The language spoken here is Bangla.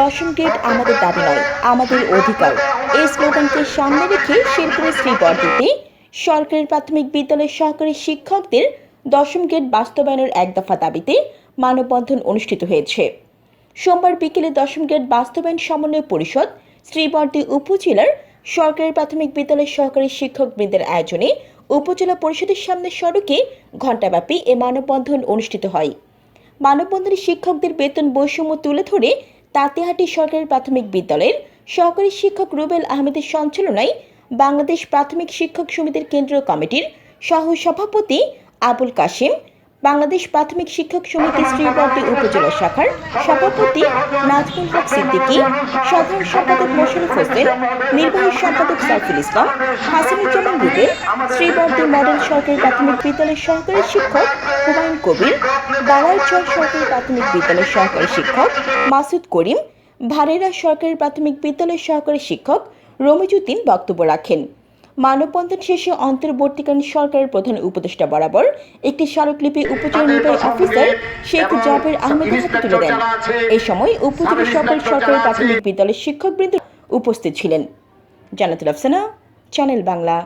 দশম গেট আমাদের দাবি নয়, আমাদের অধিকার। এই স্লোগানকে সামনে রেখে শেরপুরের শ্রীবর্দিতে সরকারি প্রাথমিক বিদ্যালয়ের সহকারী শিক্ষকদের দশম গেট বাস্তবায়নের এক দফা দাবিতে মানববন্ধন অনুষ্ঠিত হয়েছে। সোমবার বিকেলে দশম গেট বাস্তবায়ন সমন্বয় পরিষদ শ্রীবর্দী উপজেলার সরকারি প্রাথমিক বিদ্যালয়ের সহকারী শিক্ষকবৃন্দের আয়োজনে উপজেলা পরিষদের সামনে সড়কে ঘণ্টাব্যাপী এ মানববন্ধন অনুষ্ঠিত হয়। মানববন্ধনে শিক্ষকদের বেতন বৈষম্য তুলে ধরে তাঁতিহাটি সরকারি প্রাথমিক বিদ্যালয়ের সহকারী শিক্ষক রুবেল আহমেদের সঞ্চালনায় বাংলাদেশ প্রাথমিক শিক্ষক সমিতির কেন্দ্রীয় কমিটির সহ সভাপতি আবুল কাশিম বাংলাদেশ প্রাথমিক শিক্ষক সমিতি শ্রীবর্দী উপজেলা শাখার সভাপতি নাজমুল হক সিদ্দিকী, সাধারণ সম্পাদক মোশারফ হোসেন, নির্বাহী সম্পাদক সাইফুল ইসলাম, হাসিনুজ্জামান রুবেল শ্রীবর্দী মডেল সরকারি প্রাথমিক বিদ্যালয়ের সহকারী শিক্ষক হুমায়ুন কবির, বালাইচর সরকারি প্রাথমিক বিদ্যালয়ের সহকারী শিক্ষক মাসুদ করিম, ভারেরা সরকারি প্রাথমিক বিদ্যালয়ের সহকারী শিক্ষক রমিজুদ্দিন বক্তব্য রাখেন। মানববন্ধন শেষে অন্তর্বর্তীকালীন সরকারের প্রধান উপদেষ্টা বরাবর একটি স্মারকলিপি উপজেলা নির্বাহী অফিসার শেখ জাবের আহমেদের হাতে তুলে দেন। এই সময় উপজেলা সকল সরকারি প্রাথমিক বিদ্যালয়ের শিক্ষকবৃন্দ উপস্থিত ছিলেন। জানাতুল আফসানা চ্যানেল বাংলা।